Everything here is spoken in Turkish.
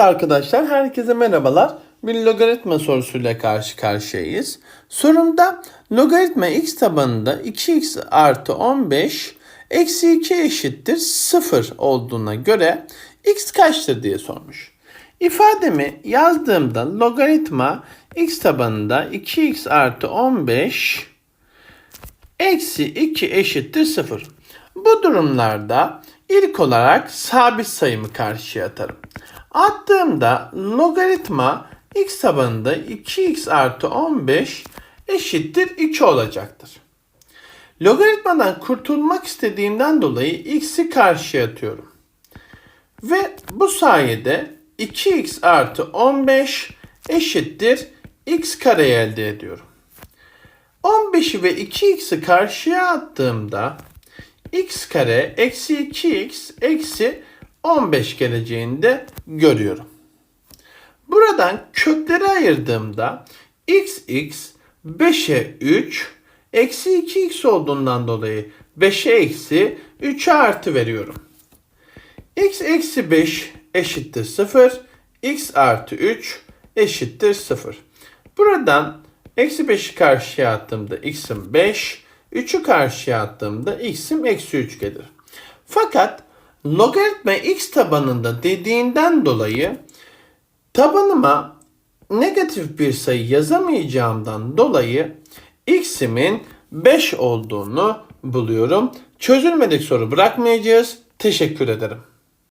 arkadaşlar, herkese merhabalar. Bir logaritma sorusuyla karşı karşıyayız. Sorumda logaritma x tabanında 2x artı 15 eksi 2 eşittir 0 olduğuna göre x kaçtır diye sormuş. İfademi yazdığımda logaritma x tabanında 2x artı 15 eksi 2 eşittir 0. Bu durumlarda ilk olarak sabit sayımı karşıya atarım. Attığımda logaritma x tabanında 2x artı 15 eşittir 2 olacaktır. Logaritmadan kurtulmak istediğimden dolayı x'i karşıya atıyorum. Ve bu sayede 2x artı 15 eşittir x kareyi elde ediyorum. 15'i ve 2x'i karşıya attığımda x kare eksi 2x eksi 15 geleceğini de görüyorum. Buradan kökleri ayırdığımda x x 5'e 3 eksi 2x olduğundan dolayı 5'e eksi 3'e artı veriyorum. x eksi 5 eşittir 0. x artı 3 eşittir 0. Buradan eksi 5'i karşıya attığımda x'im 5. 3'ü karşıya attığımda x'im eksi 3 gelir. Fakat logaritma x tabanında dediğinden dolayı tabanıma negatif bir sayı yazamayacağımdan dolayı x'imin 5 olduğunu buluyorum. Çözülmedik soru bırakmayacağız. Teşekkür ederim.